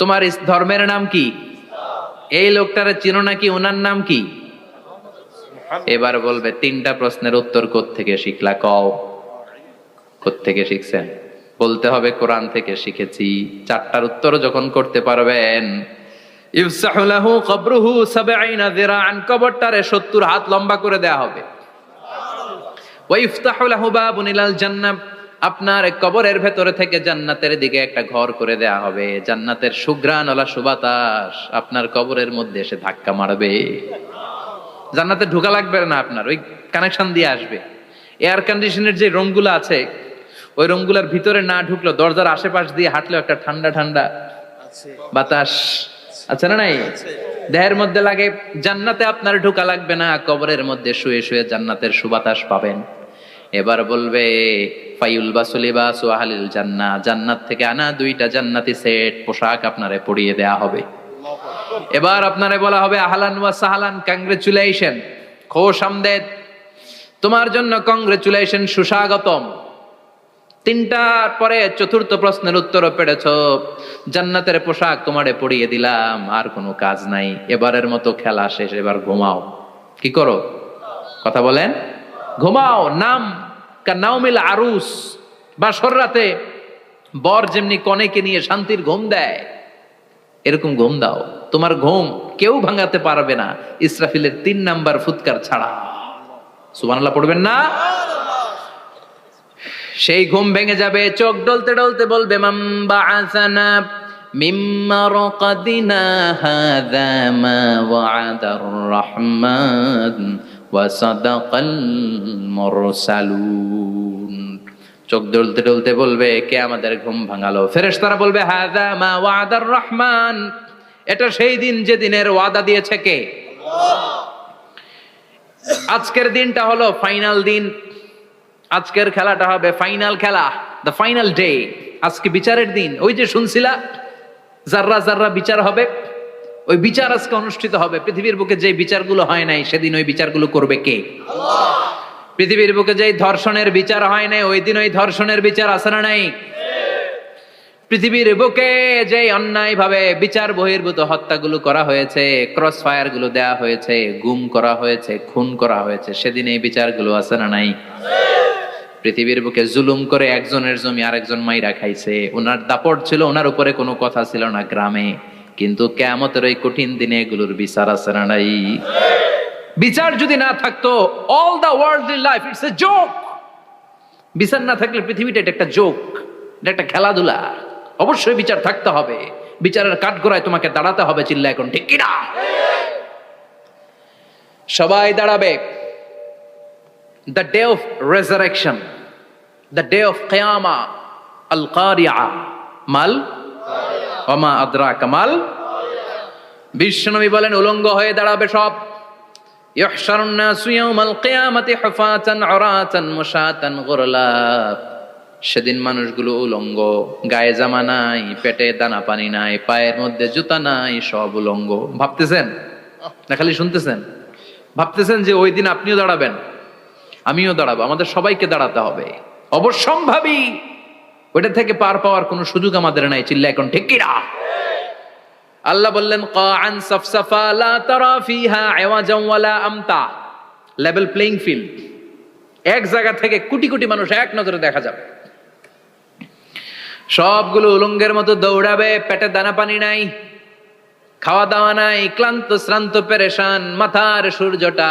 তোমার ধর্মের নাম কি? এই লোকটারে চিনো নাকি? ওনার নাম কি? এবার বলবে, তিনটা প্রশ্নের উত্তর থেকে শিখলা? কও। থেকে শিখছেন? বলতে হবে, কোরআন থেকে শিখেছি। চারটার উত্তর যখন করতে পারবেন কবরটারে 70 হাত লম্বা করে দেয়া হবে। ওয়া ইফতাহু লাহু বাবুন জান্নাহ। আপনার কবরের ভেতরে থেকে জান্নাতের দিকে একটা ঘর করে দেয়া হবে। জান্নাতের সুঘ্রাণওয়ালা সুবাতাস আপনার কবরের মধ্যে এসে ধাক্কা মারবে। জান্নাতে ঢোকা লাগবে না আপনার ওই কানেকশন দিয়ে আসবে। এয়ার কন্ডিশনের যে রুমগুলো আছে ওই রুমগুলোর ভিতরে না ঢুকলো দরজার আশেপাশ দিয়ে হাঁটলেও একটা ঠান্ডা ঠান্ডা বাতাস। আছে না নাই? দেহের মধ্যে লাগে জান্নাতে আপনার ঢোকা লাগবে না কবরের মধ্যে শুয়ে শুয়ে জান্নাতের সুবাতাস পাবেন। এবার বলবে ফাইউল বাসুলিবা সুহালিল জান্না, জান্নাত থেকে আনা দুইটা জান্নাতি সেট, পোশাক আপনারে পরিয়ে দেয়া হবে। এবার আপনারে বলা হবে, আহলান ওয়া সাহালান কংগ্রেচুলেশন খোশ আমদেদ, তোমার জন্য কংগ্রেচুলেশন সুস্বাগতম। তিনটার পরে চতুর্থ প্রশ্নের উত্তরও পেরেছ, জান্নাতের পোশাক তোমারে পরিয়ে দিলাম, আর কোনো কাজ নাই, এবারের মতো খেলা শেষ, এবার ঘুমাও। কি করো? কথা বলেন। ঘুমাও, নাম কা নাওমিল আরুস। বাসর রাতে বর যেমনি কনেকে নিয়ে শান্তির ঘুম দেয়, এরকম ঘুম দাও। তোমার ঘুম কেউ ভাঙাতে পারবে না, ইসরাফিলের তিন নাম্বার ফুৎকার ছাড়া। সুবহানাল্লাহ, পড়বেন না? সেই ঘুম ভেঙে যাবে, চোখ ডলতে ডলতে বলবে মাম্বা আসানা মিম্মা রকাদিনা হাদা ওয়াদার রহমান। ওয়া সাদাকাল মুরসালুন। চোখ ডলতে ডলতে বলবে কে আমাদের ঘুম ভাঙালো? ফেরেশতারা বলবে হাদা মা ওয়াদার রহমান। এটা সেই দিন যে দিনের ওয়াদা দিয়েছে কে? আজকের দিনটা হলো ফাইনাল দিন। আজকের খেলাটা হবে ফাইনাল খেলা দ্য ফাইনাল ডে আজকে বিচারের দিন। ওই যে শুনছিলা জাররা জাররা বিচার হবে ওই বিচার আজকে অনুষ্ঠিত হবে। পৃথিবীর বুকে যে বিচারগুলো হয় নাই, সেদিন ওই বিচারগুলো করবে কে? পৃথিবীর বুকে যেই ধর্ষণের বিচার হয় নাই, ওই দিন ওই ধর্ষণের বিচার আছে না নাই? পৃথিবীর বুকে যে অন্যায় ভাবে বিচার বহির্ভূত হত্যাগুলো করা হয়েছে ক্রস ফায়ারগুলো দেওয়া হয়েছে, গুম করা হয়েছে, খুন করা হয়েছে, সেদিন এই বিচারগুলো আছে না নাই? পৃথিবীর বুকে জুলুম করে একজনের জমি আরেকজন মাইরা খাইছে। ওনার দাপট ছিল, ওনার উপরে কোনো কথা ছিল না গ্রামে। কিন্তু কেমতের ওই কঠিন দিনে এগুলোর বিচার আছে না নাই? বিচার যদি না থাকতো all the world life it's a joke বিচার না থাকলে পৃথিবীটা এটা একটা জোক এটা একটা খেলাধুলা। অবশ্যই বিচার থাকতে হবে। বিচারের কাঠগোড়ায় তোমাকে দাঁড়াতে হবে চিল্লা এখন, ঠিক কিনা? সবাই দাঁড়াবে। The day of resurrection the day of কেয়ামা আল কারিয়া মাল অমা আদ্রা কামাল। বিশ্বনবী বলেন, উলঙ্গ হয়ে দাঁড়াবে সব। সেদিন মানুষগুলো উলঙ্গ, গায়ে জামা নাই, পেটে দানা পানি নাই, পায়ের মধ্যে জুতা নাই, সব উলঙ্গ। ভাবতেছেন? না, খালি শুনতেছেন? ভাবতেছেন যে ওই দিন আপনিও দাঁড়াবেন, আমিও দাঁড়াবো, আমাদের সবাইকে দাঁড়াতে হবে। অবশ্যম্ভাবী। ওইটা থেকে পার পাওয়ার কোনো সুযোগ আমাদের নাই চিল্লা এখন ঠিক কিনা? আল্লাহ বললেন, কাআন সাফসাফা লা তারা ফিহা আওয়াজান ওয়ালা আমতা। লেভেল প্লেইং ফিল্ড এক জায়গা থেকে কোটি কোটি মানুষ এক নজরে দেখা যাবে। সবগুলো উলঙ্গের মতো দৌড়াবে, পেটে দানা পানি নাই, খাওয়া দাওয়া নাই, ক্লান্ত শ্রান্ত, পেরেশান, মাথার সূর্যটা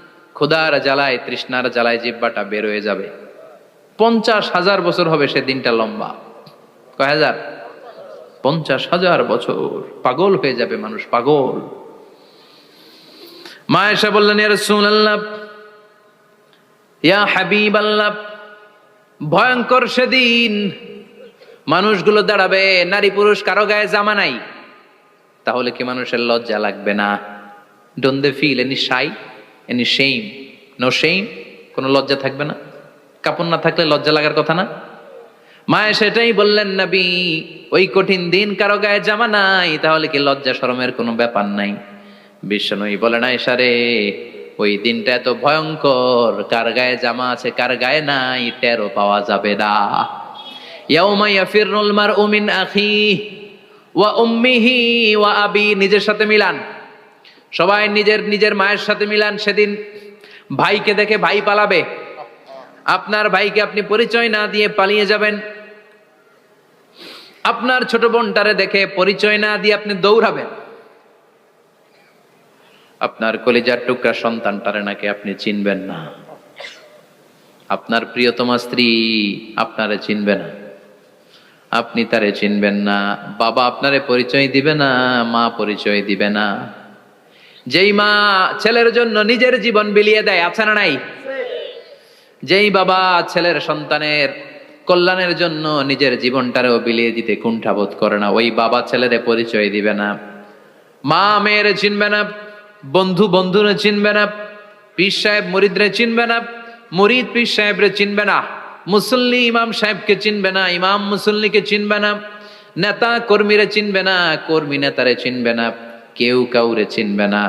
ক্ষুধার জ্বালায়, তৃষ্ণার জ্বালায় জিব্বাটা বের হয়ে যাবে। পঞ্চাশ হাজার বছর হবে সে দিনটা লম্বা। কয় হাজার? পঞ্চাশ হাজার বছর। পাগল হয়ে যাবে মানুষ, পাগল। মা এসে বললেন রাসূলুল্লাহ, ইয়া হাবিব আল্লাহ ভয়ঙ্কর সেদিন মানুষগুলো দাঁড়াবে, নারী পুরুষ কারও গায়ে জামা নাই। তাহলে কি মানুষের লজ্জা লাগবে না? Don't they feel any shy any shame no shame কোনো লজ্জা থাকবে না। কাপড় না থাকলে লজ্জা লাগার কথা না। মায়ে সেটাই বললেন, নবী, ওই কঠিন দিন কারও গায়ে জামা নাই, তাহলে কি লজ্জা শরমের কোনো ব্যাপার নাই? বিশ্বনবী বলেন সারে ওই দিনটা এত ভয়ঙ্কর। কার গায়ে জামা আছে, কার গায়ে নাই টেরো পাওয়া যাবে না। নিজের সাথে মিলান। সবাই নিজের নিজের মায়ের সাথে মিলান সেদিন। ভাইকে দেখে ভাই পালাবে। আপনার ভাইকে আপনি পরিচয় না দিয়ে পালিয়ে যাবেন। আপনার ছোট বোনটারে দেখে পরিচয় না দিয়ে আপনি দৌড়াবেন। আপনার কলিজার টুকরা সন্তানটারে নাকি আপনি চিনবেন না। আপনার প্রিয়তমা স্ত্রী আপনারে চিনবে না। আপনি তারে চিনবেন না। বাবা আপনারে পরিচয় দিবে না, মা পরিচয় দিবে না। যেই মা ছেলের জন্য নিজের জীবন বিলিয়ে দেয়, আছে না নাই? যেই বাবা ছেলের সন্তানের কল্যাণের জন্য নিজের জীবনটারেও বিলিয়ে দিতে কুণ্ঠাবোধ করে না, ওই বাবা ছেলেরে পরিচয় দিবে না। মা মেয়ের চিনবে না, বন্ধু বন্ধুরে চিনবে না, পীর সাহেব মুরিদরে চিনবে না, মরিদ পীর সাহেবরে চিনবে না, মুসল্লি ইমাম সাহেবকে চিনবে না, ইমাম মুসল্লিকে চিনবে না, নেতা কর্মীরে চিনবে না, কর্মী নেতারে চিনবে না। কেউ কাউরে চিনবে না।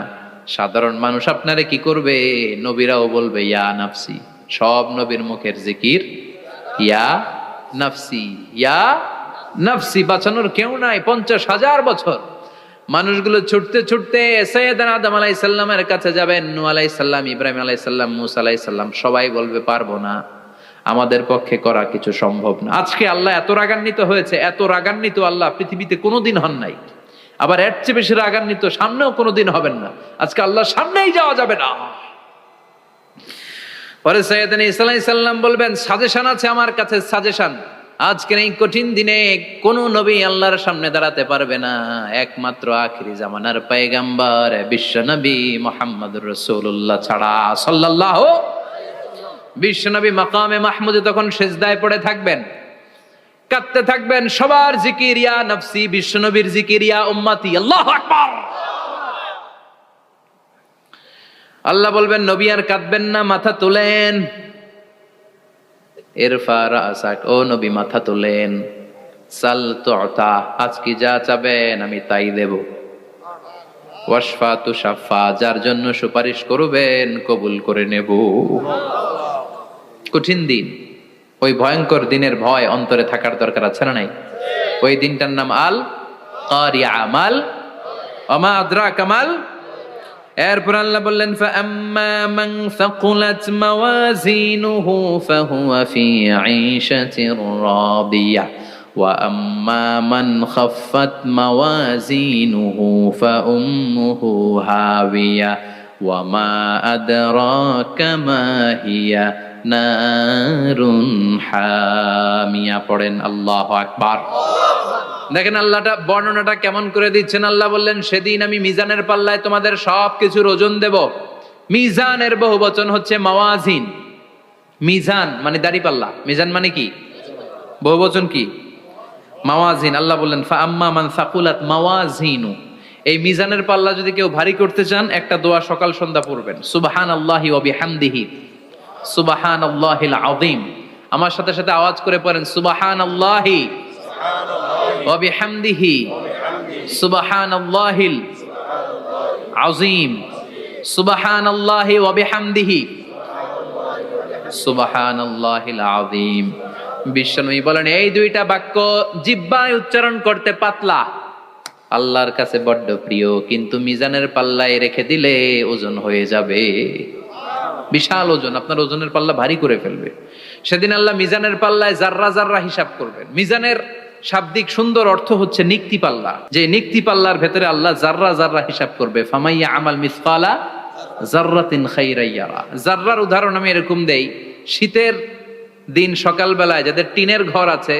সাধারণ মানুষ আপনারে কি করবে? নবীরাও বলবে, ইয়া নাফসি। সব নবীর মুখের জিকির, ইয়া নাফসি। ইয়া নাফসি। বাঁচানোর কেউ নাই, পঞ্চাশ হাজার বছর। মানুষগুলো ছুটতে ছুটতে সৈয়দান আদম আলাই সাল্লামের কাছে যাবেন নু আলাই সাল্লাম ইব্রাহিম আলাই সাল্লাম মুসা আলাই সাল্লাম সবাই বলবে, পারব না। আমাদের পক্ষে করা কিছু সম্ভব না। আজকে আল্লাহ এত রাগান্বিত হয়েছে, এত রাগান্বিত আল্লাহ পৃথিবীতে কোনোদিন হন নাই। আবার এর চেয়ে বেশি রাগান্বিত সামনেও কোনোদিন হবেন না। আজকে আল্লাহ সামনেই যাওয়া যাবে না। পরে সৈয়দান ইসলাই সাল্লাম বলবেন সাজেশন আছে আমার কাছে সাজেশন আজকের এই কঠিন দিনে কোন নবী আল্লাহর সামনে দাঁড়াতে পারবে না। একমাত্র আখিরি জামানার পায়গাম্বার, বিশ্ব নবী মোহাম্মদ রসুল্লাহ ছাড়া সাল্লাল্লাহ বিশ্ব নবী মাকামে মাহমুদে তখন সেজদায় পড়ে থাকবেন। কাঁদতে থাকবেন, সবার জিকির, ইয়া নফসি বিশ্ব নবীর জিকির, ইয়া উম্মতি, আল্লাহ আকবার। আল্লাহ বলবেন, নবী আর কাঁদবেন না, মাথা তোলেন। ও নবী, মাথা তোলেন। সাল তোতা কি যা চাবেন, আমি তাই দেব। ওয়াসফা তুষাফা যার জন্য সুপারিশ করবেন, কবুল করে নেব। কঠিন দিন। ওই ভয়ঙ্কর দিনের ভয় অন্তরে থাকার দরকার আছে না নাই ওই দিনটার নাম আল কারিয়া আমাল অমা আদ্রা কামাল এরপর আল্লাহ বললেন فَأَمَّا مَنْ ثَقُلَتْ مَوَازِينُهُ فَهُوَ فِي عِيشَةٍ رَاضِيَةٍ وَأَمَّا مَنْ خَفَّتْ مَوَازِينُهُ فَأُمُّهُ هَاوِيَةٌ وَمَا أَدْرَاكَ مَا هِيَ নারুন হামিয়া পড়েন আল্লাহ আকবার। দেখেন আল্লাহটা বর্ণনাটা কেমন করে দিচ্ছেন? আল্লাহ বললেন, সেদিন আমি মিজানের পাল্লায় তোমাদের সব কিছুর ওজন দেব। মিজানের বহু বচন হচ্ছে মাওয়াজিন। মিজান মানে দাড়িপাল্লা মিজান মানে কি? বহু বচন কি? মাওয়াজিন। আল্লাহ বললেন আম্মা মান সাকুলাত মাওয়াজিনু। এই মিজানের পাল্লা যদি কেউ ভারী করতে চান, একটা দোয়া সকাল সন্ধ্যা পড়বেন। সুবহান আল্লাহি ওয়া বিহামদিহি। সুবাহান আল্লাহিল আদিম আমার সাথে সাথে আওয়াজ করে পড়েন সুবাহান আল্লাহি অবিহামদিহি সুবাহান আল্লাহিল আজিম সুবাহান আল্লাহি অবিহামদিহি সুবাহান আল্লাহিল আদিম বিশ্বনবী বলেন এই দুইটা বাক্য জিব্বায় উচ্চারণ করতে পাতলা। আল্লাহর কাছে বড্ড প্রিয় কিন্তু মিজানের পাল্লায় রেখে দিলে ওজন হয়ে যাবে। বিশাল ওজন, আপনার ওজনের পাল্লা ভারী করে ফেলবে। সেদিন আল্লাহ মিজানের পাল্লায় জাররা জাররা হিসাব করবেন। মিজানের শাব্দিক সুন্দর অর্থ হচ্ছে নিক্তি পাল্লা। যে নিক্তি পাল্লার ভেতরে আল্লাহ জাররা জাররা হিসাব করবে, ফামাইয়া আমাল মিসকালা জাররাতিন খাইরাইয়ারা জাররার উদাহরণ আমি এরকম দেই, শীতের দিন সকালবেলায় যাদের টিনের ঘর আছে,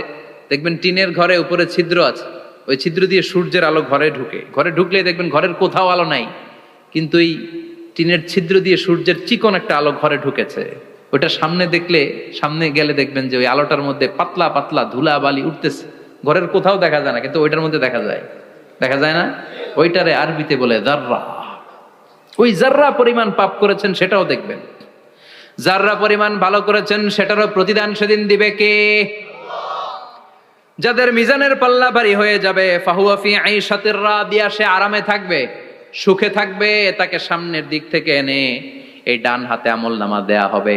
দেখবেন টিনের ঘরে উপরে ছিদ্র আছে, ওই ছিদ্র দিয়ে সূর্যের আলো ঘরে ঢুকে। ঘরে ঢুকলে দেখবেন ঘরের কোথাও আলো নাই। কিন্তু এই টিনের ছিদ্র দিয়ে সূর্যের চিকন একটা আলো ঘরে ঢুকেছে। ওটা সামনে দেখলে, সামনে গেলে দেখবেন যে ওই আলোটার মধ্যে পাতলা পাতলা ধুলা বালি উঠতেছে। ঘরের কোথাও দেখা যায় না, কিন্তু ওইটার মধ্যে দেখা যায়। দেখা যায় না? ওইটারে আরবিতে বলে জাররা। ওই জাররা পরিমাণ পাপ করেছেন সেটাও দেখবেন। যাররা পরিমাণ ভালো করেছেন সেটারও প্রতিদান সেদিন দিবে কে? যাদের মিজানের পাল্লা ভারী হয়ে যাবে ফাহুয়াফি আইসাতের রাদিয়া, সে আরামে থাকবে। সুখে থাকবে তাকে সামনের দিক থেকে এনে এই ডান হাতে আমল নামা দেয়া হবে।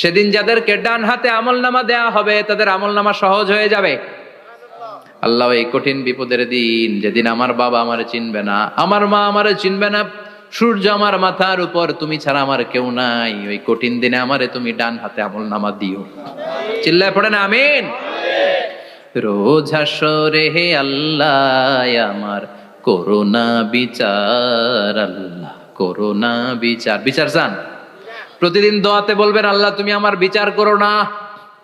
সেদিন যাদেরকে ডান হাতে আমল নামা দেয়া হবে, তাদের আমল নামা সহজ হয়ে যাবে। আল্লাহ, এই কঠিন বিপদের দিন, যেদিন আমার বাবা আমারে চিনবে না, আমার মা আমারে চিনবে না সূর্য আমার মাথার উপর, তুমি ছাড়া আমার কেউ নাই। ওই কঠিন দিনে আমারে তুমি ডান হাতে আমল নামা দিও। চিল্লায় পড়ে না আমিন। রোজ হাসরে হে আল্লাহ, আমার করোনা বিচার, আল্লাহ, করোনা বিচার। বিচার চান? প্রতিদিন দোয়াতে বলবেন, আল্লাহ, তুমি আমার বিচার করো না।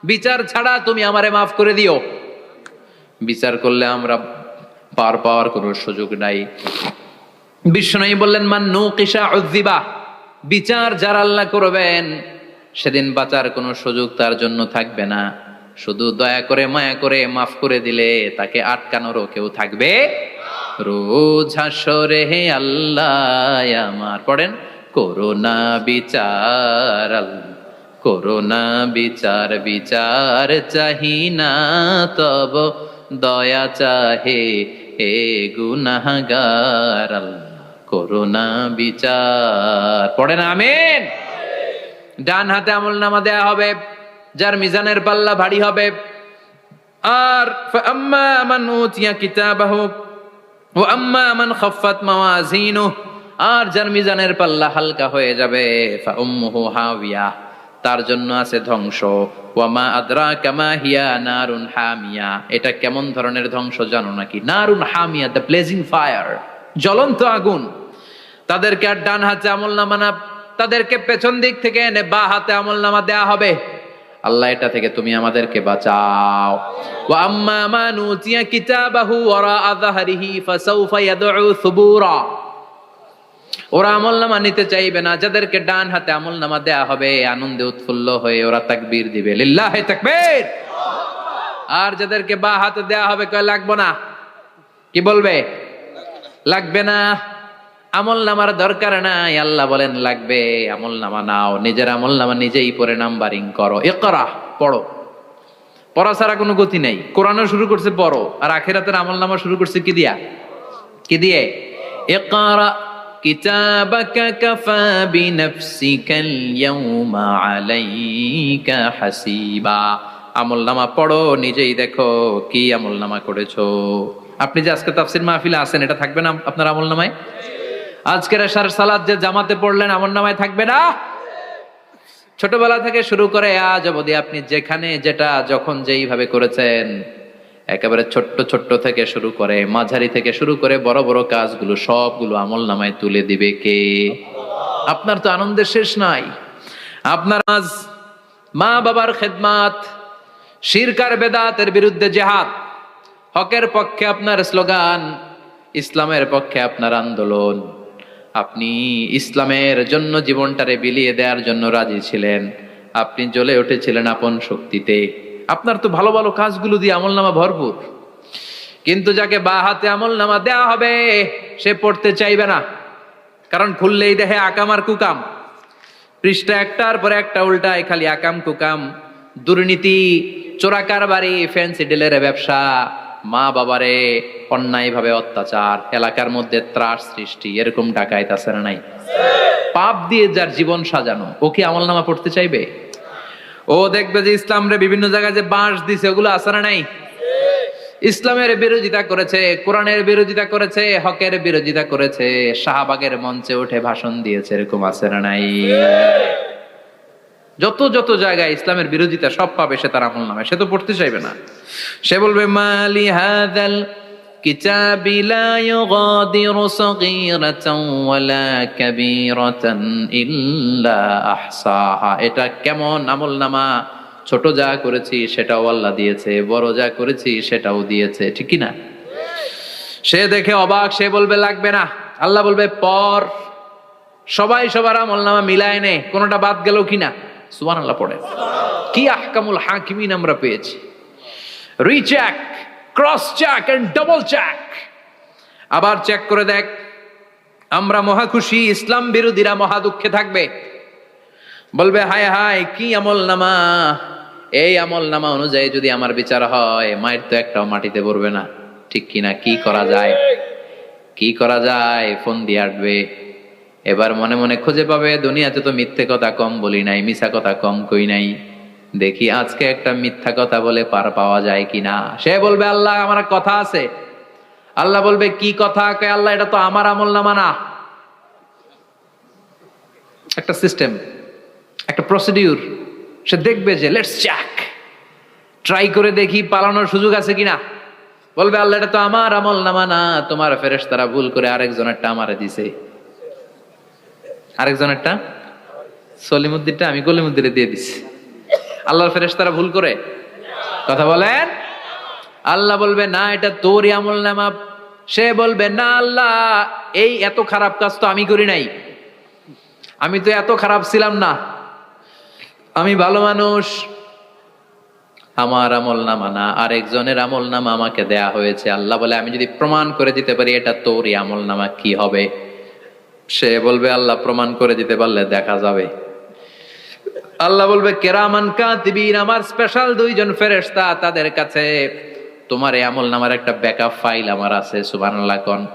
বিচার ছাড়া তুমি আমারে মাফ করে দিও। বিচার করলে আমরা পার পাওয়ার কোনো সুযোগ নাই। বিষ্ণু বললেন, মান নৌ কিসা উদ্দিবা বিচার যার আল্লাহ করবেন, সেদিন বাঁচার কোনো সুযোগ তার জন্য থাকবে না। শুধু দয়া করে, মায়া করে মাফ করে দিলে তাকে আটকানোরও কেউ থাকবে? রোজ হাসরে হে আল্লাহ, আমার পড়েন, করোনা বিচার করোনা বিচার বিচার চাহি না তব, দয়া চাহে হে গুনাহগার, আল্লাহ। করোনা বিচার। পড়েন, আমিন। ডান হাতে আমল নামা দেয়া হবে, যার মিজানের পাল্লা ভারী হবে। আর আম্মা মান উতিয়া কিতাবাহু ও আম্মা মান খাফাত মাওয়াজিনু, আর যার মিজানের পাল্লা হালকা হয়ে যাবে হাওিয়া। তার জন্য আছে ধ্বংস। ওয়ামা আদরা কামা হিয়া নারুন হামিয়া। এটা কেমন ধরনের ধ্বংস জানো নাকি? নারুন হামিয়া, দ্য প্লেজিং ফায়ার। জ্বলন্ত আগুন। তাদেরকে আর ডান হাতে আমল নামা না, তাদেরকে পেছন দিক থেকে এনে বা হাতে আমল নামা দেয়া হবে। আল্লাহ এটা থেকে তুমি আমাদেরকে বাঁচাও। আম্মা মান কিতাবাহু ওয়ারা আযহারিহি ফাসাউফা ইয়াদউ সুবুরা। ওরা আমল নামা নিতে চাইবে না, যাদেরকে ডান হাতে আমল নামা দেয়া হবে, আনন্দে উৎফুল্ল হয়ে ওরা তাকবীর দিবে। লিল্লাহে তাকবীর! আর যাদেরকে বা হাতে দেয়া হবে, কয় লাগবো না? কি বলবে? লাগবে না আমল নামার দরকার নাই আল্লাহ বলেন লাগবে আমল নামা নাও নিজের আমল নামা নিজেই পরে নাম্বারিং করো এ করা পড়ো পড়া ছাড়া কোনো গতি নেই কোরআনও শুরু করছে পড়ো আর আখেরাতের আমল নামা শুরু করছে কি দিয়া কি দিয়ে اقرأ كتابك كفى بنفسك اليوم عليك حسيبا আমল নামা পড়ো নিজেই দেখো কি আমল নামা করেছো আপনি যে আজকে তাফসির মাহফিলে আছেন, এটা থাকবে না আপনার আমল নামায়? আজকের এশার সালাদ যে জামাতে পড়লেন, আমল নামায় থাকবে না? ছোটবেলা থেকে শুরু করে আজ অবধি আপনি যেখানে যেটা, যখন যেইভাবে করেছেন, একেবারে ছোট্ট ছোট্ট থেকে শুরু করে, মাঝারি থেকে শুরু করে বড় বড় কাজগুলো, সবগুলো আমল নামায় তুলে দিবে কে? আপনার তো আনন্দের শেষ নাই। আপনার আজ মা বাবার খেদমাত, শিরকার বেদাতের বিরুদ্ধে জেহাদ। হকের পক্ষে আপনার স্লোগান, ইসলামের পক্ষে আপনার আন্দোলন। আপনি ইসলামের জন্য জীবনটারে বিলিয়ে দেওয়ার জন্য রাজি ছিলেন। আপনি জ্বলে উঠেছিলেন আপন শক্তিতে। আপনার তো ভালো ভালো কাজগুলো দিয়ে আমল নামা ভরপুর। কিন্তু যাকে বা হাতে আমল নামা দেওয়া হবে, সে পড়তে চাইবে না। কারণ খুললেই দেখে আকাম আর কুকাম। পৃষ্ঠা একটার পরে একটা উল্টায় খালি আকাম কুকাম। দুর্নীতি চোরাকার বাড়ি ফ্যান্সি ডিলের ব্যবসা। মা বাবারে অন্যায় ভাবে অত্যাচার, এলাকার মধ্যে ত্রাস সৃষ্টি, এরকম ডাকাইত আছে না নাই? পাপ দিয়ে যার জীবন সাজানো, ও কি আমল নামা পড়তে চাইবে? ও দেখবে যে ইসলাম রে বিভিন্ন জায়গায় যে বাঁশ দিছে, ওগুলো না নাই? ইসলামের বিরোধিতা করেছে, কোরআনের বিরোধিতা করেছে, হকের বিরোধিতা করেছে, শাহবাগের মঞ্চে উঠে ভাষণ দিয়েছে, এরকম না নাই? যত যত জায়গায় ইসলামের বিরোধিতা সব পাবে সে তার আমল নামে সে তো পড়তে চাইবে না সে বলবে মালি হাদাল كتاب لا يغادر صغيرة ولا كبيرة إلا أحصاها এটা কেমন আমল নামা ছোট যা করেছি সেটাও আল্লাহ দিয়েছে বড় যা করেছি সেটাও দিয়েছে ঠিক কি না সে দেখে অবাক সে বলবে লাগবে না আল্লাহ বলবে পর সবাই সবার আমল নামা মিলায় নে কোনোটা বাদ গেল কিনা সুবান আল্লাহ কি আহকামুল হাকিমিন আমরা পেয়েছি। Recheck cross and double check আবার চেক করে দেখ, আমরা মহা খুশি, ইসলাম বিরোধীরা মহা দুঃখে থাকবে। বলবে, হায় হায়, কি আমল নামা? এই আমল নামা অনুযায়ী যদি আমার বিচার হয়, মায়ের তো একটাও মাটিতে পড়বে না। ঠিক কিনা? কি করা যায়? কি করা যায়? ফোন দিয়ে আসবে এবার মনে মনে খুঁজে পাবে, দুনিয়াতে তো মিথ্যে কথা কম বলি নাই, মিছা কথা কম কই নাই। দেখি আজকে একটা মিথ্যা কথা বলে পার পাওয়া যায় কিনা। সে বলবে, আল্লাহ, আমার কথা আছে। আল্লাহ বলবে, কি কথা? কয়, আল্লাহ, এটা তো আমার আমল না। একটা সিস্টেম একটা প্রসিডিউর সে দেখবে যে লেটস চ্যাক ট্রাই করে দেখি পালানোর সুযোগ আছে কিনা। বলবে, আল্লাহ, এটা তো আমার আমল না, তোমার ফেরেশ তারা ভুল করে আরেকজনেরটা আমারে দিছে। আরেকজনেরটা? সলিমুদ্দিনটা, আমি কলিমুদ্দিনে দিয়ে দিছি। আল্লাহর ফেরেশ তারা ভুল করে। কথা বলেন? আল্লাহ বলবে, না, এটা তোরই আমল নামা। সে বলবে, না, আল্লাহ, এই এত খারাপ কাজ তো আমি করি নাই। আমি তো এত খারাপ ছিলাম না। আমি ভালো মানুষ। আমার আমল নামা না, আরেকজনের আমল নামা আমাকে দেয়া হয়েছে। আল্লাহ বলে, আমি যদি প্রমাণ করে দিতে পারি, এটা তোরই আমল নামা, কি হবে? সে বলবে, আল্লাহ প্রমাণ করে দিতে পারলে দেখা যাবে। আল্লাহ বলবে, কেরামান কাতিবিন আমার স্পেশাল দুইজন ফেরেশতা তাদের কাছে, তোমার এই আমল নামার একটা ব্যাকআপ ফাইল আমার আছে, সুবহানাল্লাহ কোন।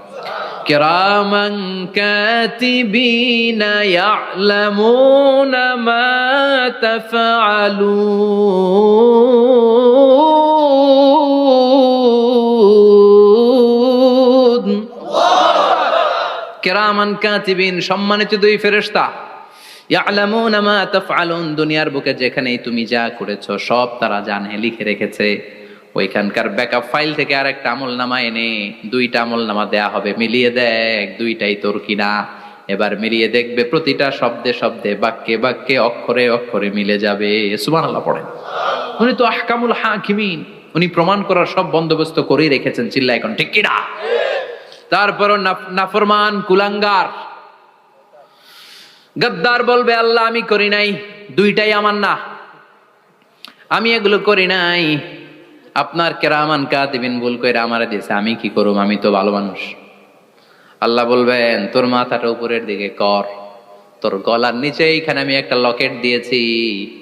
কেরামান কাতিবিন ইয়ালামুনা মা তাফআলুন। কেরামান কাতিবিন, সম্মানিত দুই ফেরেশতা। ইয়ালামুনা মা তাফআলুন, দুনিয়ার বুকে যেখানেই তুমি যা করেছ, সব তারা জানে, লিখে রেখেছে। ওইখানকার ব্যাকআপ ফাইল থেকে আর একটা আমল নামা এনে, দুইটা আমল নামা দেয়া হবে। মিলিয়ে দেখ, দুইটাই তোর কিনা। এবার মিলিয়ে দেখবে প্রতিটা শব্দে শব্দে, বাক্যে বাক্যে, অক্ষরে অক্ষরে মিলে যাবে। সুবহানাল্লাহ পড়েন। উনি তো আহকামুল হাকিমিন, উনি প্রমাণ করার সব বন্দোবস্ত করেই রেখেছেন চিল্লা এখন ঠিক কিনা? তারপরও নাফ- নাফরমান, কুলাঙ্গার। গদ্দার বলবে, আল্লাহ, আমি করি নাই, দুইটাই আমার না। আমি এগুলো করি নাই। আপনার কেরামান কাতিবিন ভুল করে আমারে দিয়েছে, আমি কি করুম? আমি তো ভালো মানুষ। আল্লাহ বলবেন, তোর মাথাটা উপরের দিকে কর। তোর গলার নিচে এইখানে আমি একটা লকেট দিয়েছি।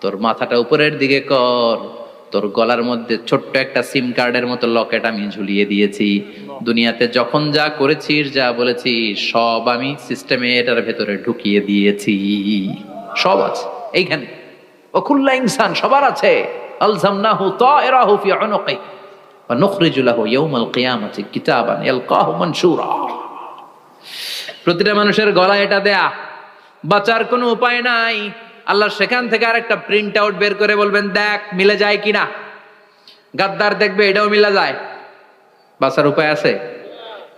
তোর মাথাটা উপরের দিকে কর। তোর গলার মধ্যে ছোট্ট একটা সিম কার্ডের মতো লকেট আমি ঝুলিয়ে দিয়েছি। দুনিয়াতে যখন যা করেছিস, যা বলেছি সব আমি সিস্টেমে এটার ভেতরে ঢুকিয়ে দিয়েছি। সব আছে, এইখানে। অকুল্লা ইনসান সবার আছে। আলজামনাহু তায়রাহু ফি উনুকি। ওয়া নুখরিজু লাহু ইয়াউমাল কিয়ামাতি কিতাবান ইয়ালকাহু মানশুরা। প্রতিটা মানুষের গলায় এটা দেয়া। বাঁচার কোনো উপায় নাই। আল্লাহ সেখান থেকে আরেকটা প্রিন্ট আউট বের করে বলবেন, দেখ, মিলে যায় কিনা? গাদ্দার দেখবে এটাও মিলে যায়। বাঁচার উপায় আছে?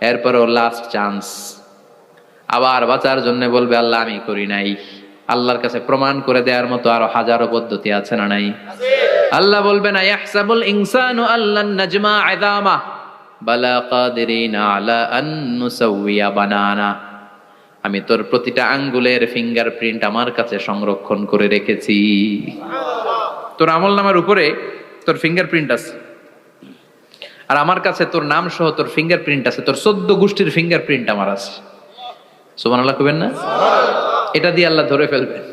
এরপরও লাস্ট চান্স আবার বাঁচার জন্য বলবে, আল্লাহ, আমি করি নাই। আল্লাহর কাছে প্রমাণ করে দেওয়ার মতো আরও হাজারো পদ্ধতি আছে না নাই? আল্লাহ বলবে না ইয়াহসাবুল ইনসানু আল্লান নাজমা আযামা। বালা কাদিরিনা আলা আন নুসাউইয়া বানানা। আমি তোর প্রতিটা আঙ্গুলের ফিঙ্গারপ্রিন্ট আমার কাছে সংরক্ষণ করে রেখেছি। তোর আমল নামার উপরে তোর ফিঙ্গারপ্রিন্ট আছে। আর আমার কাছে তোর নাম সহ তোর ফিঙ্গারপ্রিন্ট আছে। তোর চোদ্দ গোষ্ঠীর ফিঙ্গারপ্রিন্ট আমার আছে। সোমান আল্লাহ কবেন না এটা দিয়ে আল্লাহ ধরে ফেলবেন।